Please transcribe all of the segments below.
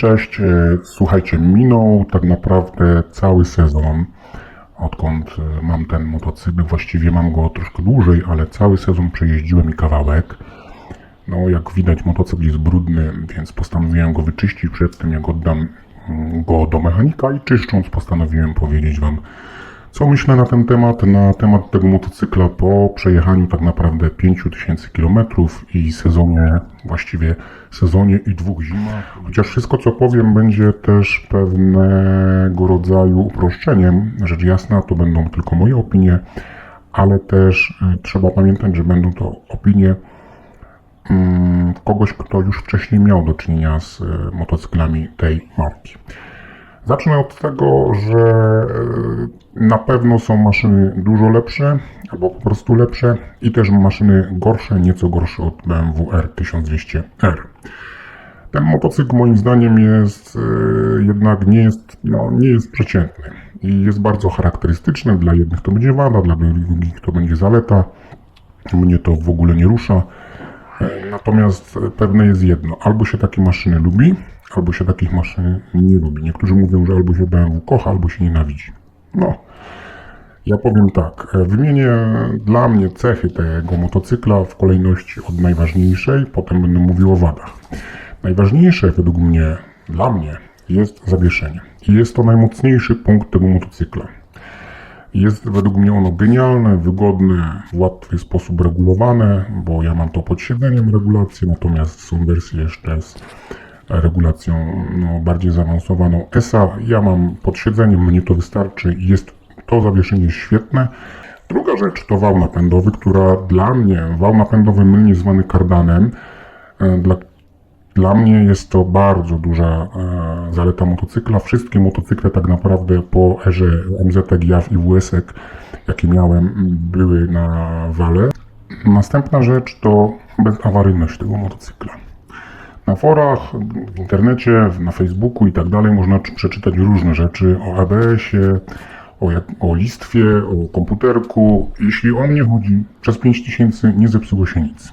Cześć, e, słuchajcie, minął tak naprawdę cały sezon, odkąd e, mam ten motocykl, właściwie mam go troszkę dłużej, ale cały sezon przejeździłem i kawałek. No, jak widać, motocykl jest brudny, więc postanowiłem go wyczyścić przed tym, jak oddam mm, go do mechanika i czyszcząc postanowiłem powiedzieć Wam, co myślę na ten temat, na temat tego motocykla po przejechaniu tak naprawdę 5000 km i sezonie, właściwie sezonie i dwóch zimach. Chociaż wszystko co powiem będzie też pewnego rodzaju uproszczeniem, rzecz jasna to będą tylko moje opinie, ale też y, trzeba pamiętać, że będą to opinie mm, kogoś, kto już wcześniej miał do czynienia z y, motocyklami tej marki. Zacznę od tego, że e, na pewno są maszyny dużo lepsze, albo po prostu lepsze, i też maszyny gorsze, nieco gorsze od BMW R1200R. Ten motocykl moim zdaniem jest e, jednak nie jest, no, nie jest przeciętny i jest bardzo charakterystyczny. Dla jednych to będzie wada, dla drugich to będzie zaleta. Mnie to w ogóle nie rusza. E, Natomiast pewne jest jedno, albo się takie maszyny lubi, albo się takich maszyn nie lubi. Niektórzy mówią, że albo się BMW kocha, albo się nienawidzi. No, ja powiem tak, wymienię dla mnie cechy tego motocykla w kolejności od najważniejszej, potem będę mówił o wadach. Najważniejsze według mnie, dla mnie, jest zawieszenie. Jest to najmocniejszy punkt tego motocykla. Jest według mnie ono genialne, wygodne, w łatwy sposób regulowane, bo ja mam to pod siedzeniem regulację, natomiast są wersje jeszcze z regulacją no, bardziej zaawansowaną ESA. Ja mam pod siedzeniem, mnie to wystarczy jest to zawieszenie świetne. Druga rzecz to wał napędowy, która dla mnie, wał napędowy mylnie zwany kardanem, e, dla dla mnie jest to bardzo duża e, zaleta motocykla. Wszystkie motocykle tak naprawdę po erze MZ, JAW i WS, jakie miałem, były na wale. Następna rzecz to bezawaryjność tego motocykla. Na forach, w internecie, na Facebooku i tak dalej można czy- przeczytać różne rzeczy o ABS-ie, o, o listwie, o komputerku. Jeśli o mnie chodzi, przez 5000 nie zepsuło się nic.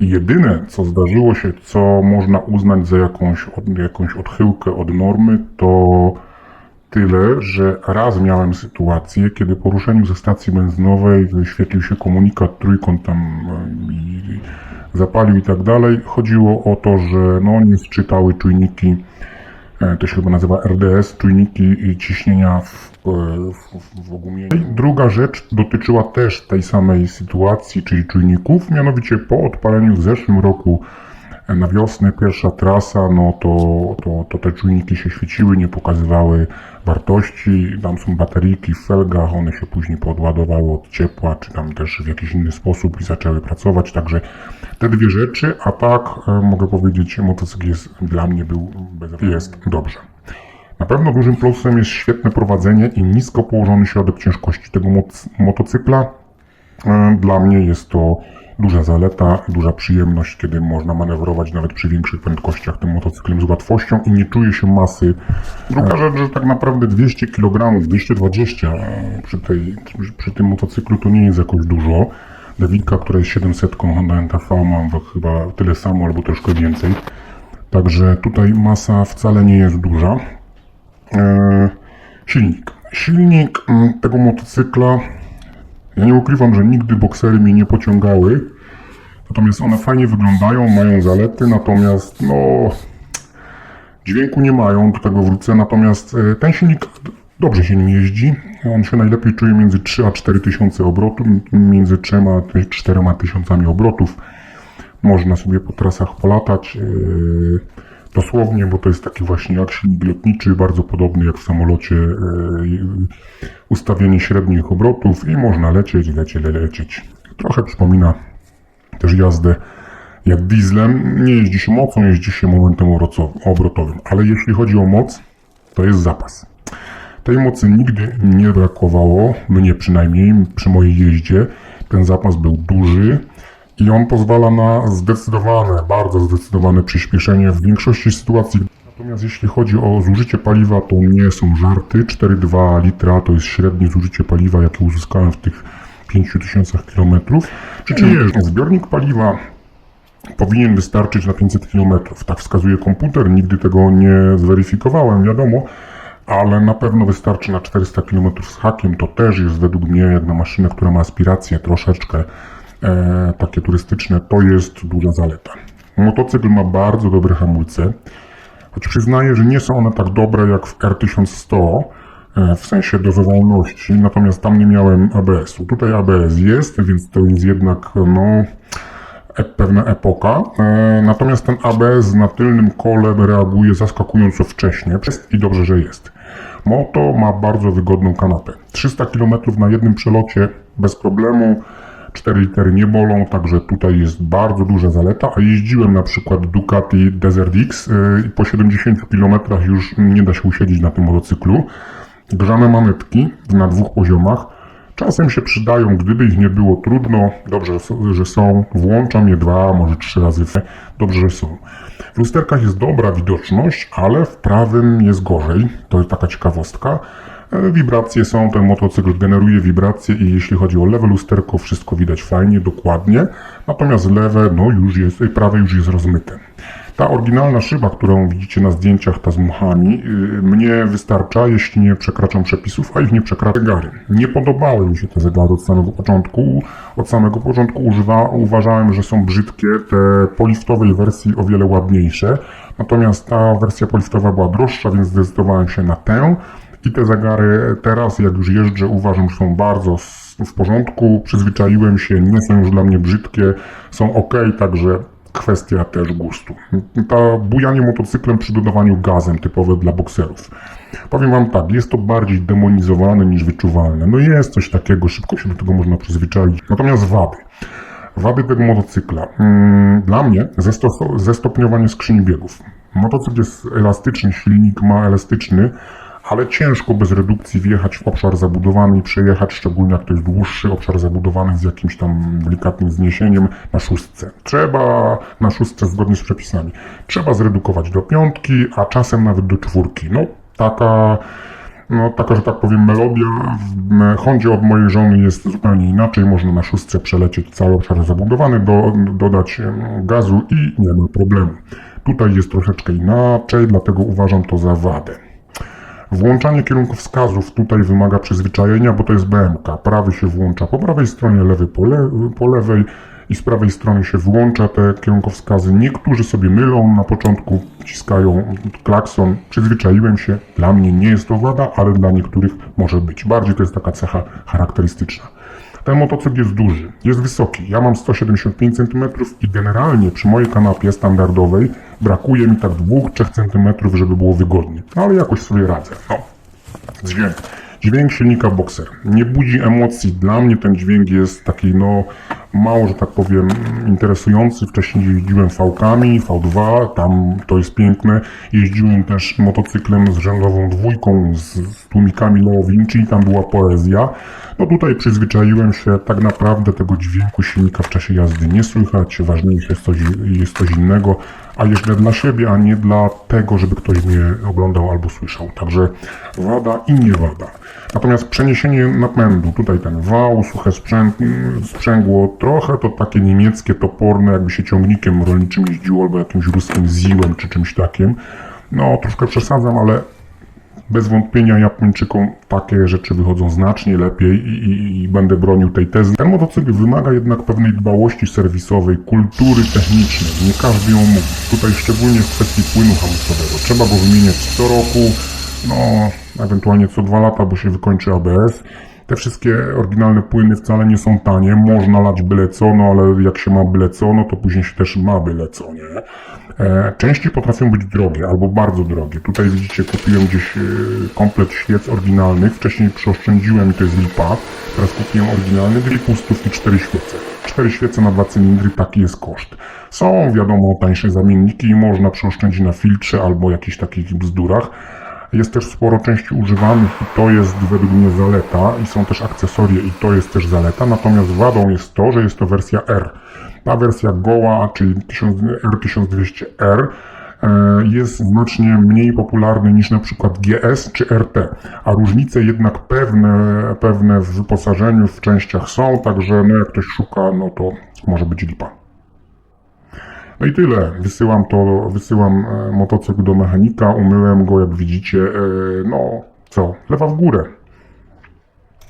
Jedyne, co zdarzyło się, co można uznać za jakąś, jakąś odchyłkę od normy, to tyle, że raz miałem sytuację, kiedy po ruszeniu ze stacji benzynowej wyświetlił się komunikat, trójkąt tam e, i zapalił i tak dalej. Chodziło o to, że no nie sczytały czujniki, e, to się chyba nazywa RDS, czujniki ciśnienia w, e, w, w ogumieniu. I Druga rzecz dotyczyła też tej samej sytuacji, czyli czujników, mianowicie po odpaleniu w zeszłym roku na wiosnę pierwsza trasa, no to, to, to te czujniki się świeciły, nie pokazywały wartości, tam są bateryjki w felgach, one się później podładowały od ciepła, czy tam też w jakiś inny sposób i zaczęły pracować, także te dwie rzeczy, a tak e, mogę powiedzieć, motocykl jest dla mnie był jest dobrze. Na pewno dużym plusem jest świetne prowadzenie i nisko położony środek ciężkości tego motocykla. E, Dla mnie jest to duża zaleta, duża przyjemność, kiedy można manewrować nawet przy większych prędkościach tym motocyklem z łatwością i nie czuje się masy. Druga rzecz, że tak naprawdę 200 kg, 220 e, przy, tej, przy tym motocyklu to nie jest jakoś dużo. Dewika, która jest 700 Honda NTV mam chyba tyle samo albo troszkę więcej. Także tutaj masa wcale nie jest duża. E, silnik. Silnik mm, tego motocykla ja nie ukrywam, że nigdy boksery mnie nie pociągały. Natomiast one fajnie wyglądają, mają zalety, natomiast no dźwięku nie mają, do tego wrócę. Natomiast e, ten silnik dobrze się nim jeździ. On się najlepiej czuje między 3 a 4 tysiące obrotów, między 3 a 4 tysiącami obrotów. Można sobie po trasach polatać. Dosłownie, bo to jest taki właśnie jak silnik lotniczy, bardzo podobny jak w samolocie. e, Ustawienie średnich obrotów i można lecieć, lecieć, lecieć. Trochę przypomina też jazdę jak dieslem. Nie jeździ się mocą, jeździ się momentem obrotowym, ale jeśli chodzi o moc, to jest zapas. Tej mocy nigdy nie brakowało, mnie przynajmniej przy mojej jeździe. Ten zapas był duży i on pozwala na zdecydowane, bardzo zdecydowane przyspieszenie w większości sytuacji. Natomiast jeśli chodzi o zużycie paliwa, to nie są żarty. 4,2 litra to jest średnie zużycie paliwa, jakie uzyskałem w tych 5000 km. Przy czym zbiornik paliwa powinien wystarczyć na 500 km. Tak wskazuje komputer, nigdy tego nie zweryfikowałem, wiadomo, ale na pewno wystarczy na 400 km z hakiem. To też jest według mnie, jak na maszynę, która ma aspiracje troszeczkę e, takie turystyczne, to jest duża zaleta. Motocykl ma bardzo dobre hamulce, choć przyznaję, że nie są one tak dobre jak w R1100, e, w sensie dozowalności, natomiast tam nie miałem ABS-u. Tutaj ABS jest, więc to jest jednak, no, e- pewna epoka. E, natomiast ten ABS na tylnym kole reaguje zaskakująco wcześnie i dobrze, że jest. Moto ma bardzo wygodną kanapę. 300 km na jednym przelocie bez problemu. 4 litery nie bolą, także tutaj jest bardzo duża zaleta, a jeździłem na przykład Ducati Desert X yy, i po 70 km już nie da się usiedzieć na tym motocyklu. Grzane manetki na dwóch poziomach. Czasem się przydają, gdyby ich nie było trudno. Dobrze, że są. Włączam je dwa, może trzy razy. Dobrze, że są. W lusterkach jest dobra widoczność, ale w prawym jest gorzej. To jest taka ciekawostka. Wibracje są, ten motocykl generuje wibracje i jeśli chodzi o lewe lusterko, wszystko widać fajnie, dokładnie. Natomiast lewe, no już jest, e, prawe już jest rozmyte. Ta oryginalna szyba, którą widzicie na zdjęciach, ta z muchami, yy, mnie wystarcza, jeśli nie przekraczam przepisów, a ich nie przekracza zegary. Nie podobały mi się te zegary od samego początku. Od samego początku używa, uważałem, że są brzydkie, te poliftowej wersji o wiele ładniejsze. Natomiast ta wersja poliftowa była droższa, więc zdecydowałem się na tę. I te zegary teraz, jak już jeżdżę, uważam, że są bardzo w porządku. Przyzwyczaiłem się, nie są już dla mnie brzydkie, są ok, także kwestia też gustu. Ta bujanie motocyklem przy dodawaniu gazem, typowe dla bokserów. Powiem wam tak, jest to bardziej demonizowane niż wyczuwalne. No jest coś takiego, szybko się do tego można przyzwyczaić. Natomiast wady. Wady tego motocykla. Mm, Dla mnie zesto- zestopniowanie skrzyni biegów. Motocykl jest elastyczny, silnik ma elastyczny, ale ciężko bez redukcji wjechać w obszar zabudowany i przejechać, szczególnie jak to jest dłuższy obszar zabudowany z jakimś tam delikatnym zniesieniem na szóstce. Trzeba na szóstce zgodnie z przepisami. Trzeba zredukować do piątki, a czasem nawet do czwórki. No, taka no, taka, że tak powiem, melodia w Hondzie od mojej żony jest zupełnie inaczej. Można na szóstce przelecieć cały obszar zabudowany, do, dodać gazu i nie ma problemu. Tutaj jest troszeczkę inaczej, dlatego uważam to za wadę. Włączanie kierunkowskazów tutaj wymaga przyzwyczajenia, bo to jest BMK. Prawy się włącza po prawej stronie, lewy po, le po lewej i z prawej strony się włącza te kierunkowskazy. Niektórzy sobie mylą, na początku wciskają klakson. Przyzwyczaiłem się, dla mnie nie jest to wada, ale dla niektórych może być. Bardziej to jest taka cecha charakterystyczna. Ten motocykl jest duży, jest wysoki. Ja mam 175 cm i generalnie przy mojej kanapie standardowej brakuje mi tak 2-3 cm, żeby było wygodnie. No, ale jakoś sobie radzę. No. Dźwięk. Dźwięk silnika Boxer. Nie budzi emocji. Dla mnie ten dźwięk jest taki, no, mało, że tak powiem, interesujący. Wcześniej jeździłem V-kami, V2, tam to jest piękne. Jeździłem też motocyklem z rzędową dwójką, z, z tłumikami Leo Vinci, tam była poezja. No tutaj przyzwyczaiłem się, tak naprawdę tego dźwięku silnika w czasie jazdy nie słychać. Ważniejsze jest coś, jest coś innego, a jeżdżę dla siebie, a nie dla tego, żeby ktoś mnie oglądał albo słyszał. Także wada i nie wada. Natomiast przeniesienie napędu, tutaj ten wał, suche sprzęt, sprzęgło, trochę to takie niemieckie, toporne, jakby się ciągnikiem rolniczym jeździło, albo jakimś ruskim ziłem, czy czymś takim. No, troszkę przesadzam, ale bez wątpienia Japończykom takie rzeczy wychodzą znacznie lepiej i, i, i będę bronił tej tezy. Ten motocykl wymaga jednak pewnej dbałości serwisowej, kultury technicznej. Nie każdy ją mówi. Tutaj szczególnie w kwestii płynu hamulcowego. Trzeba go wymieniać co roku, no ewentualnie co dwa lata, bo się wykończy ABS. Te wszystkie oryginalne płyny wcale nie są tanie. Można lać byle co, no ale jak się ma byle co, no to później się też ma byle co, nie? E, części potrafią być drogie albo bardzo drogie. Tutaj widzicie, kupiłem gdzieś e, komplet świec oryginalnych. Wcześniej przeoszczędziłem i to jest lipa. Teraz kupiłem oryginalny, 2,5 stówki, 4 świece. 4 świece na dwa cylindry, taki jest koszt. Są, wiadomo, tańsze zamienniki i można przeoszczędzić na filtrze albo jakichś takich bzdurach. Jest też sporo części używanych i to jest według mnie zaleta i są też akcesorie i to jest też zaleta, natomiast wadą jest to, że jest to wersja R. Ta wersja goła, czyli 1000 R1200R e, jest znacznie mniej popularny niż na przykład GS czy RT, a różnice jednak pewne, pewne w wyposażeniu, w częściach są, także no jak ktoś szuka, no to może być lipa. No i tyle. Wysyłam to, wysyłam e, motocykl do mechanika, umyłem go, jak widzicie. E, no, co? Lewa w górę.